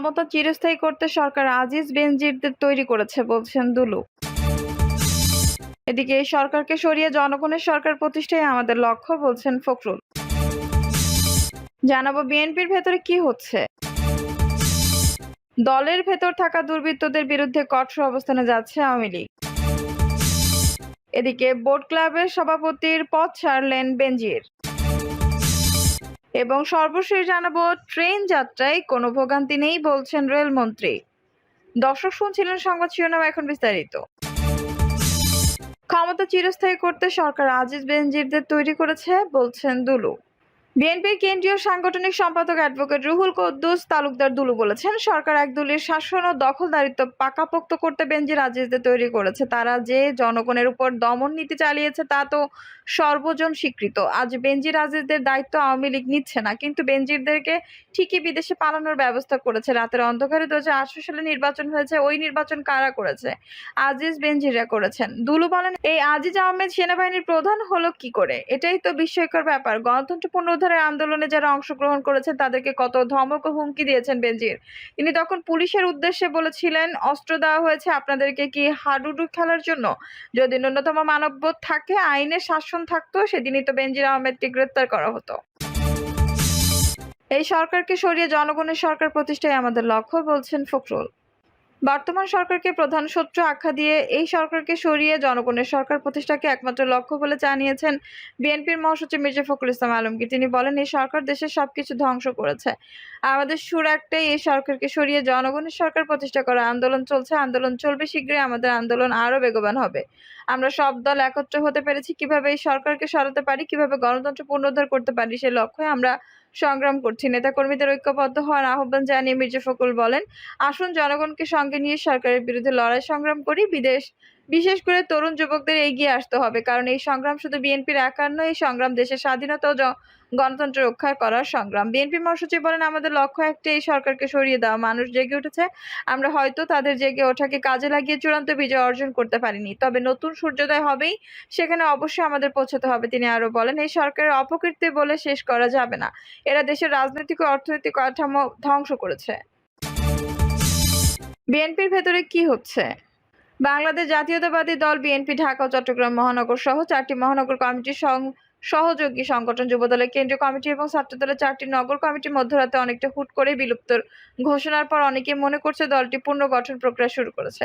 ক্ষমতা চিরস্থায়ী করতে সরকার আজিজ বেনজিরদের তৈরি করেছে, বলছেন দুলু। এদিকে সরকারকে সরিয়ে জনগণের সরকার প্রতিষ্ঠাই আমাদের লক্ষ্য, বলছেন ফখরুল। জানাব বিএনপির ভেতরে কি হচ্ছে। দলের ভেতর থাকা দুর্বৃত্তদের বিরুদ্ধে কঠোর অবস্থানে যাচ্ছে আওয়ামী লীগ। এদিকে বোট ক্লাবের সভাপতির পথ ছাড়লেন বেনজির। এবং সর্বশেষ জানাব, ট্রেন যাত্রায় কোনো ভোগান্তি নেই বলছেন রেলমন্ত্রী। দর্শক শুনছিলেন সংবাদ শিরোনাম এখন বিস্তারিত। ক্ষমতা চিরস্থায়ী করতে সরকার আজিজ বেনজিরদের তৈরি করেছে, বলছেন দুলু। বিএনপির কেন্দ্রীয় সাংগঠনিক সম্পাদক অ্যাডভোকেট রুহুল কদ্দুস তালুকদার দুলু বলেছেন, সরকার এক দলের শাসন ও দখলদারিত্ব পাকাপোক্ত করতে বেনজির আজিজদের তৈরি করেছে। তারা যে জনগণের উপর দমন নীতি চালিয়েছে, তা তো সর্বজন স্বীকৃত। আজ বেনজির আজিজদের দায়িত্ব আওয়ামী লীগ নিচ্ছে না, কিন্তু বেনজিরদেরকে ঠিকই বিদেশে পালানোর ব্যবস্থা করেছে। রাতের অন্ধকারে দু হাজার আঠারো সালে নির্বাচন হয়েছে, ওই নির্বাচন কারা করেছে? আজিজ বেনজিরা করেছেন। দুলু বলেন, এই আজিজ আহমেদ সেনাবাহিনীর প্রধান হলো কি করে? এটাই তো বিস্ময়কর ব্যাপার। গণতন্ত্র পুনরুদ্ধারের আন্দোলনে যারা অংশগ্রহণ করেছেন, তাদেরকে কত ধমক ও হুমকি দিয়েছেন বেনজির। তিনি তখন পুলিশের উদ্দেশ্যে বলেছিলেন, অস্ত্র দেওয়া হয়েছে আপনাদেরকে কি হাডুডু খেলার জন্য? যদি ন্যূনতম মানববোধ থাকে আইনের শাসন থাকতো, সেদিনই তো বেনজির আহমেদকে গ্রেপ্তার করা হতো। এই সরকারকে সরিয়ে জনগণের সরকার প্রতিষ্ঠাই আমাদের লক্ষ্য, বলছেন ফখরুল। বর্তমান সরকারকে প্রধান শত্রু আখ্যা দিয়ে এই সরকারকে সরিয়ে জনগণের সরকার প্রতিষ্ঠাকে একমাত্র লক্ষ্য বলে জানিয়েছেন বিএনপির মহাসচিব মির্জা ফখরুল ইসলাম আলমগীর। তিনি বলেন, এই সরকার দেশের সবকিছু ধ্বংস করেছে। আমাদের সুর একটাই, এই সরকারকে সরিয়ে জনগণের সরকার প্রতিষ্ঠা করা আন্দোলন চলছে। আন্দোলন চলবে শীঘ্রই, আমাদের আন্দোলন আরও বেগবান হবে। আমরা সব দল একত্র হতে পেরেছি। কীভাবে এই সরকারকে সরাতে পারি, কীভাবে গণতন্ত্র পুনরুদ্ধার করতে পারি সেই লক্ষ্যে আমরা সংগ্রাম করছি। নেতাকর্মীদের ঐক্যবদ্ধ হওয়ার আহ্বান জানিয়ে মির্জা ফখরুল বলেন, আসুন জনগণকে সঙ্গে নিয়ে সরকারের বিরুদ্ধে লড়াই সংগ্রাম করি, বিদেশ বিশেষ করে তরুণ যুবকদের এগিয়ে আসতে হবে, কারণ এই সংগ্রাম শুধু বিএনপির একার নয়, এই সংগ্রাম দেশের স্বাধীনতা ও গণতন্ত্র রক্ষা করার সংগ্রাম। বিএনপি মহাসচিব বলেন, আমাদের লক্ষ্য একটা এই সরকারকে সরিয়ে দেওয়া। মানুষ জেগে উঠেছে। আমরা হয়তো তাদের জেগে ওঠাকে কাজে লাগিয়ে চূড়ান্ত বিজয় অর্জন করতে পারিনি। তবে নতুন সূর্যোদয় হবেই, সেখানে অবশ্যই আমাদের পৌঁছাতে হবে। তিনি আরও বলেন, এই সরকারের অপকীর্তি বলে শেষ করা যাবে না। এরা দেশের রাজনৈতিক ও অর্থনৈতিক কাঠামো ধ্বংস করেছে। বিএনপির ভেতরে কি হচ্ছে? বাংলাদেশ জাতীয়তাবাদী দল বিএনপি, ঢাকা ও চট্টগ্রাম মহানগর সহ চারটি মহানগর কমিটির সহযোগী সংগঠন যুবদলের কেন্দ্রীয় কমিটি এবং ছাত্রদলের চারটি নগর কমিটি মধ্যরাতে অনেকটা হুট করে বিলুপ্তর ঘোষণার পর অনেকে মনে করছে দলটি পুনর্গঠন প্রক্রিয়া শুরু করেছে।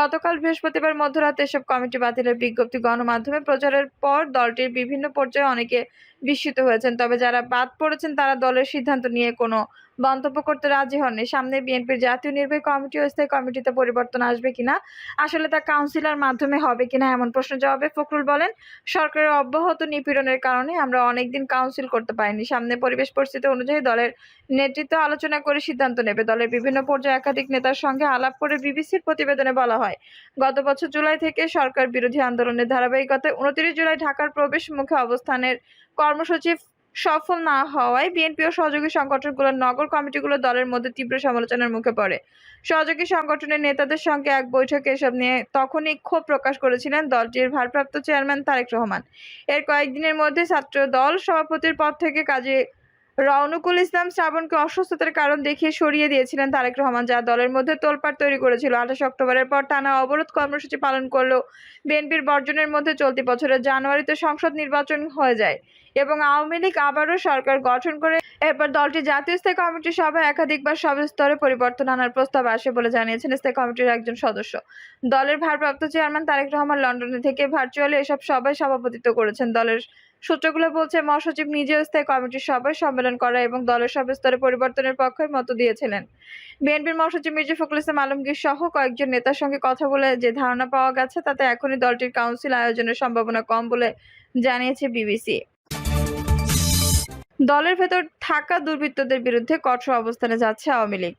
গতকাল বৃহস্পতিবার মধ্যরাতে এসব কমিটি বাতিলের বিজ্ঞপ্তি গণমাধ্যমে প্রচারের পর দলটির বিভিন্ন পর্যায়ে অনেকে বিস্মিত হয়েছেন। তবে যারা বাদ পড়েছেন, তারা দলের সিদ্ধান্ত নিয়ে কোনো মন্তব্য করতে রাজি হননি। সামনে বিএনপির জাতীয় নির্বাহী কমিটি ও স্থায়ী কমিটিতে পরিবর্তন আসবে কিনা আসলে তা কাউন্সিলর মাধ্যমে হবে কিনা এমন প্রশ্ন জবাবে ফখরুল বলেন, সরকারের অব্যাহত নিপীড়নের কারণে আমরা অনেকদিন কাউন্সিল করতে পারিনি। সামনে পরিবেশ পরিস্থিতি অনুযায়ী দলের নেতৃত্ব আলোচনা করে সিদ্ধান্ত নেবে। দলের বিভিন্ন পর্যায়ে একাধিক নেতার সঙ্গে আলাপ করে বিবিসির প্রতিবেদনে বলা হয়, গত বছর জুলাই থেকে সরকার বিরোধী আন্দোলনের ধারাবাহিকতায় উনত্রিশ জুলাই ঢাকার প্রবেশ মুখে অবস্থানের কর্মসূচি সফল না হওয়ায় বিএনপি ও সহযোগী সংগঠনগুলোর নগর কমিটিগুলো দলের মধ্যে তীব্র সমালোচনার মুখে পড়ে। সহযোগী সংগঠনের নেতাদের সঙ্গে এক বৈঠকে এসব নিয়ে তখনই ক্ষোভ প্রকাশ করেছিলেন দলটির ভারপ্রাপ্ত চেয়ারম্যান তারেক রহমান। এর কয়েকদিনের মধ্যে ছাত্র দল সভাপতির পদ থেকে কাজে রওনকুল ইসলাম শ্রাবণকে অসুস্থতার কারণ দেখিয়ে সরিয়ে দিয়েছিলেন তারেক রহমান, যা দলের মধ্যে তোলপাড় তৈরি করেছিল। আঠাশ অক্টোবরের পর টানা অবরোধ কর্মসূচি পালন করলেও বিএনপির বর্জনের মধ্যে চলতি বছরের জানুয়ারিতে সংসদ নির্বাচন হয়ে যায় এবং আওয়ামী লীগ আবারও সরকার গঠন করে এরপর দলটি জাতীয় স্থায়ী কমিটির সভায় একাধিকবার সব স্তরে পরিবর্তন আনার প্রস্তাব আসে বলে জানিয়েছেন স্থায়ী কমিটির একজন সদস্য। দলের ভারপ্রাপ্ত চেয়ারম্যান তারেক রহমান লন্ডনে থেকে ভার্চুয়ালি এসব সভায় সভাপতিত্ব করেছেন। দলের সূত্রগুলো বলছে, মহাসচিব নিজেও স্থায়ী কমিটির সভায় সম্মেলন করা এবং দলের সব স্তরে পরিবর্তনের পক্ষে মত দিয়েছিলেন। বিএনপির মহাসচিব মির্জা ফখরুল ইসলাম আলমগীর সহ কয়েকজন নেতার সঙ্গে কথা বলে যে ধারণা পাওয়া গেছে, তাতে এখনই দলটির কাউন্সিল আয়োজনের সম্ভাবনা কম বলে জানিয়েছে বিবিসি। দলের ভেতর থাকা দুর্বৃত্তদের বিরুদ্ধে কঠোর অবস্থানে যাচ্ছে আওয়ামী লীগ।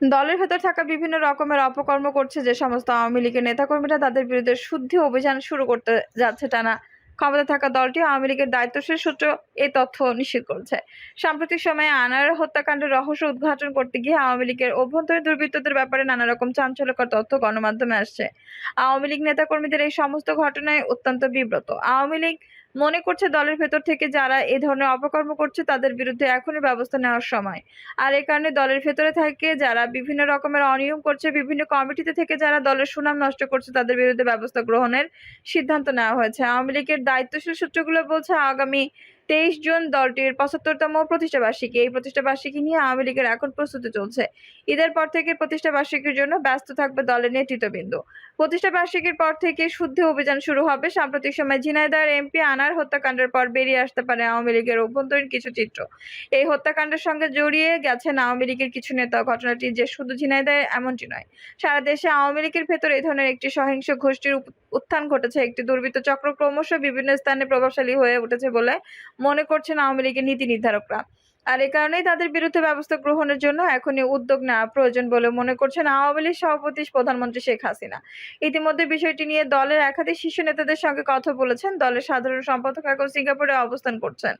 দলের ভেতর থাকা বিভিন্ন রকমের অপকর্ম করছে যে সমস্ত আওয়ামী লীগের নেতাকর্মীরা তাদের বিরুদ্ধে শুদ্ধি অভিযান শুরু করতে যাচ্ছে টানা ক্ষমতা থাকা দলটি আওয়ামী লীগের দায়িত্বশীল সূত্র এ তথ্য নিশ্চিত করেছে। সাম্প্রতিক সময়ে আনার হত্যাকাণ্ডের রহস্য উদ্ঘাটন করতে গিয়ে আওয়ামী লীগের অভ্যন্তরীণ দুর্বৃত্তদের ব্যাপারে নানা রকম চাঞ্চল্যকর তথ্য গণমাধ্যমে আসছে। আওয়ামী লীগ নেতাকর্মীদের এই সমস্ত ঘটনায় অত্যন্ত বিব্রত। আওয়ামী লীগ মনে করছে দলের ভেতর থেকে যারা এ ধরনের অপকর্ম করছে, তাদের বিরুদ্ধে এখনই ব্যবস্থা নেওয়ার সময়। আর এ কারণে দলের ভেতরে থাকে যারা বিভিন্ন রকমের অনিয়ম করছে, বিভিন্ন কমিটিতে থেকে যারা দলের সুনাম নষ্ট করছে, তাদের বিরুদ্ধে ব্যবস্থা গ্রহণের সিদ্ধান্ত নেওয়া হয়েছে। আওয়ামী লীগের দায়িত্বশীল সূত্রগুলো বলছে, আগামী তেইশ জুন দলটির পঁচাত্তরতম প্রতিষ্ঠা বার্ষিকী। এই প্রতিষ্ঠা বার্ষিকী নিয়ে আওয়ামী লীগের এখন প্রস্তুতি চলছে। ঈদের পর থেকে প্রতিষ্ঠা বার্ষিকীর জন্য ব্যস্ত থাকবে দলের নেতৃত্ববৃন্দ। প্রতিষ্ঠা বার্ষিকীর পর থেকে শুদ্ধি অভিযান শুরু হবে। সাম্প্রতিক সময় ঝিনাইদার এমপি আনার হত্যাকাণ্ডের পর বেরিয়ে আসতে পারে আওয়ামী লীগের অভ্যন্তরীণ কিছু চিত্র। এই হত্যাকাণ্ডের সঙ্গে জড়িয়ে গেছেন আওয়ামী লীগের কিছু নেতা। ঘটনাটি যে শুধু ঝিনাইদহে এমনটি নয়, সারা দেশে আওয়ামী লীগের ভেতর এই ধরনের একটি সহিংস গোষ্ঠীর উত্থান ঘটেছে। একটি দুর্বৃত্ত চক্র ক্রমশ বিভিন্ন স্থানে প্রভাবশালী হয়ে উঠেছে বলে মনে করছেন আওয়ামী লীগের নীতি নির্ধারকরা। আর এ কারণেই তাদের বিরুদ্ধে ব্যবস্থা গ্রহণের জন্য এখনই উদ্যোগ নেওয়া প্রয়োজন বলে মনে করছেন আওয়ামী লীগ সভাপতি প্রধানমন্ত্রী শেখ হাসিনা। ইতিমধ্যে বিষয়টি নিয়ে দলের একাধিক শীর্ষ নেতাদের সঙ্গে কথা বলেছেন। দলের সাধারণ সম্পাদক এখন সিঙ্গাপুরে অবস্থান করছেন।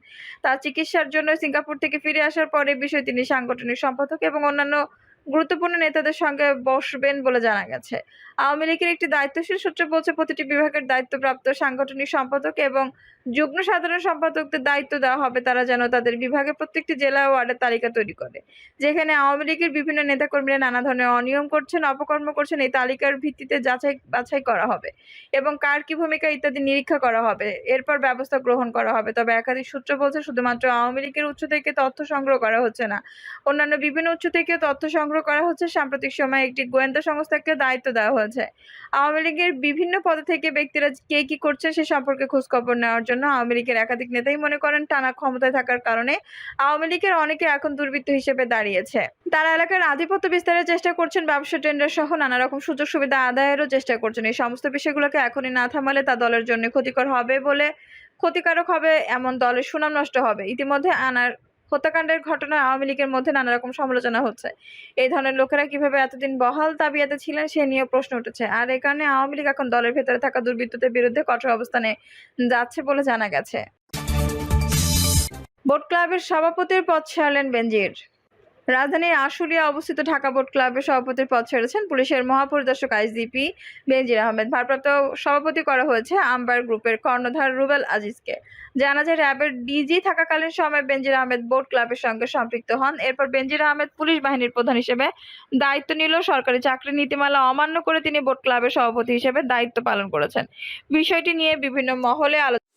তার চিকিৎসার জন্য সিঙ্গাপুর থেকে ফিরে আসার পরে বিষয় তিনি সাংগঠনিক সম্পাদক এবং অন্যান্য গুরুত্বপূর্ণ নেতাদের সঙ্গে বসবেন বলে জানা গেছে। আওয়ামী লীগের একটি দায়িত্বশীল সূত্র বলছে, প্রতিটি বিভাগের দায়িত্বপ্রাপ্ত সাংগঠনিক সম্পাদক এবং যুগ্ম সাধারণ সম্পাদকদের দায়িত্ব দেওয়া হবে। তারা যেন তাদের বিভাগে প্রত্যেকটি জেলা ওয়ার্ডের তালিকা তৈরি করে। যেখানে আওয়ামী লীগের বিভিন্ন নেতাকর্মীরা নানা ধরনের অনিয়ম করছেন, অপকর্ম করছেন, এই তালিকার ভিত্তিতে যাচাই বাছাই করা হবে এবং কার কি ভূমিকা ইত্যাদি নিরীক্ষা করা হবে। এরপর ব্যবস্থা গ্রহণ করা হবে। তবে একাধিক সূত্র বলছে, শুধুমাত্র আওয়ামী লীগের উৎস থেকে তথ্য সংগ্রহ করা হচ্ছে না। অন্যান্য বিভিন্ন উৎস থেকে তথ্য সংগ্রহ করা হচ্ছে সাম্প্রতিক সময়ে একটি গোয়েন্দা সংস্থাকে দায়িত্ব দেওয়া হয়েছে। আওয়ামী লীগের বিভিন্ন পদে থেকে ব্যক্তিরা কে কি করছে সে সম্পর্কে খোঁজখবর নেওয়ার জন্য আওয়ামী লীগের একাধিক নেতাই মনে করেন টানা ক্ষমতায় থাকার কারণে আওয়ামী লীগের অনেকে এখন দুর্বৃত্ত হিসেবে দাঁড়িয়েছে। তারা এলাকার আধিপত্য বিস্তারের চেষ্টা করছেন, ব্যবসা টেন্ডার সহ নানা রকম সুযোগ সুবিধা আদায়েরও চেষ্টা করছেন। এই সমস্ত বিষয়গুলোকে এখনই না থামালে তা দলের জন্য ক্ষতিকর হবে বলে ক্ষতিকারক হবে এমন দলের সুনাম নষ্ট হবে। ইতিমধ্যে আনার হত্যাকাণ্ডের ঘটনায় আওয়ামী লীগের মধ্যে নানা রকম সমালোচনা হচ্ছে। এই ধরনের লোকেরা কীভাবে এতদিন বহাল তাবিয়াতে ছিলেন সে নিয়ে প্রশ্ন উঠেছে। আর এই কারণে আওয়ামী লীগ এখন দলের ভেতরে থাকা দুর্বৃত্তদের বিরুদ্ধে কঠোর অবস্থানে যাচ্ছে বলে জানা গেছে। বোট ক্লাবের সভাপতির পদ ছাড়লেন বেনজির। রাজধানীর আশুলিয়া অবস্থিত ঢাকা বোট ক্লাবের সভাপতির পদ ছেড়েছেন পুলিশের মহাপরিদর্শক আইজিপি বেনজির আহমেদ। ভারপ্রাপ্ত সভাপতি করা হয়েছে আম্বার গ্রুপের কর্ণধার রুবেল আজিজকে। জানা যায়, র্যাবের ডিজি থাকাকালীন সময় বেনজির আহমেদ বোর্ড ক্লাবের সঙ্গে সম্পৃক্ত হন। এরপর বেনজির আহমেদ পুলিশ বাহিনীর প্রধান হিসেবে দায়িত্ব নিল। সরকারি চাকরি নীতিমালা অমান্য করে তিনি বোর্ড ক্লাবের সভাপতি হিসেবে দায়িত্ব পালন করেছেন। বিষয়টি নিয়ে বিভিন্ন মহলে আলোচনা